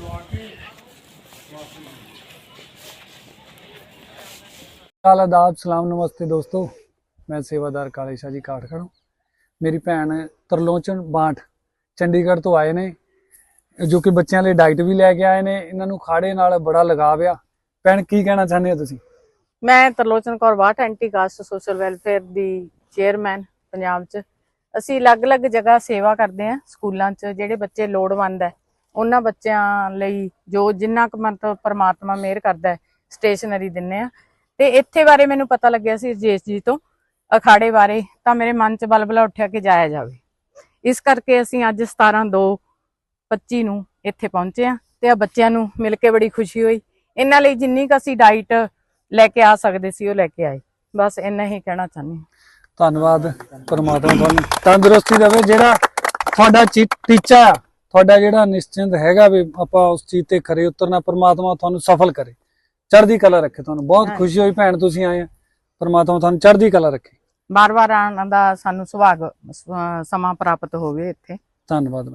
ਪਾਣੀ ਲਵਾ ਸਲਾਮ, ਨਮਸਤੇ ਦੋਸਤੋ। ਮੈਂ ਸੇਵਾਦਾਰ ਕਾਲੇ ਸ਼ਾਹ ਜੀ ਕਾਠਗੜ ਮੇਰੀ ਭੈਣ ਤਰਲੋਚਨ ਬਾਂਠ ਚੰਡੀਗੜ੍ਹ ਤੋਂ ਆਏ ਨੇ, ਜੋ ਕਿ ਬੱਚਿਆਂ ਲਈ ਡਾਈਟ ਵੀ ਲੈ ਕੇ ਆਏ ਨੇ। ਇਹਨਾਂ ਨੂੰ ਖਾੜੇ ਨਾਲ ਬੜਾ ਲਗਾਵ ਆ। ਭੈਣ, ਕੀ ਕਹਿਣਾ ਚਾਹੁੰਦੇ ਹੋ ਤੁਸੀਂ? ਮੈਂ Tarlochan Kaur Bath, anti caste social welfare ਦੀ ਚੇਅਰਮੈਨ, ਪੰਜਾਬ 'ਚ। ਅਸੀਂ ਅਲੱਗ-ਅਲੱਗ ਜਗ੍ਹਾ ਸੇਵਾ ਕਰਦੇ ਆ ਸਕੂਲਾਂ 'ਚ, ਜਿਹੜੇ ਬੱਚੇ ਲੋੜਵੰਦ ਹੈ। ਉਹਨਾਂ ਬੱਚਿਆਂ ਲਈ ਜੋ ਜਿੰਨਾ ਕੁ ਮਤਲਬ ਪਰਮਾਤਮਾ ਮਿਹਰ ਕਰਦਾ ਸਟੇਸ਼ਨਰੀ ਦਿੰਨੇ ਆ ਤੇ ਇੱਥੇ ਬਾਰੇ ਮੈਨੂੰ ਪਤਾ ਲੱਗਿਆ ਸੀ ਰਜੇਸ਼ ਜੀ ਤੋਂ, ਅਖਾੜੇ ਬਾਰੇ, ਤਾਂ ਮੇਰੇ ਮਨ 'ਚ ਬਲਬਲਾ ਉੱਠਿਆ ਕਿ ਜਾਇਆ ਜਾਵੇ। ਇਸ ਕਰਕੇ ਅਸੀਂ ਅੱਜ 17 2 25 ਨੂੰ ਇੱਥੇ ਪਹੁੰਚੇ ਆ ਤੇ ਆ ਬੱਚਿਆਂ ਨੂੰ ਮਿਲ ਕੇ ਬੜੀ ਖੁਸ਼ੀ ਹੋਈ। ਇਹਨਾਂ ਲਈ ਜਿੰਨੀ ਕੁ ਅਸੀਂ ਡਾਈਟ ਲੈ ਕੇ ਆ ਸਕਦੇ ਸੀ, ਉਹ ਲੈ ਕੇ ਆਏ। ਬਸ ਇੰਨਾ ਹੀ ਕਹਿਣਾ ਚਾਹੁੰਦੀ ਹਾਂ। ਧੰਨਵਾਦ ਪਰਮਾਤਮਾ ਤੁਹਾਨੂੰ। ਤੰਦਰੁਸਤੀ ਦੇਵੇ ਜਿਹੜਾ ਤੁਹਾਡਾ ਟੀਚਾ ਤੁਹਾਡਾ ਜਿਹੜਾ ਨਿਸ਼ਚਿੰਤ ਹੈਗਾ ਵੀ ਆਪਾਂ ਉਸ ਚੀਜ਼ ਤੇ ਖਰੇ ਉਤਰਨਾ ਪਰਮਾਤਮਾ ਤੁਹਾਨੂੰ ਸਫਲ ਕਰੇ। ਚੜ੍ਹਦੀ ਕਲਾ ਰੱਖੇ ਤੁਹਾਨੂੰ। ਬਹੁਤ। ਖੁਸ਼ੀ ਹੋਈ ਭੈਣ ਤੁਸੀਂ ਆਏ ਆ। ਪਰਮਾਤਮਾ ਤੁਹਾਨੂੰ ਚੜ੍ਹਦੀ ਕਲਾ ਰੱਖੇ। ਬਾਰ-ਬਾਰ ਆਉਣ ਦਾ ਸਾਨੂੰ ਸੁਭਾਗ ਸਮਾਂ ਪ੍ਰਾਪਤ ਹੋਵੇ ਇੱਥੇ। ਧੰਨਵਾਦ।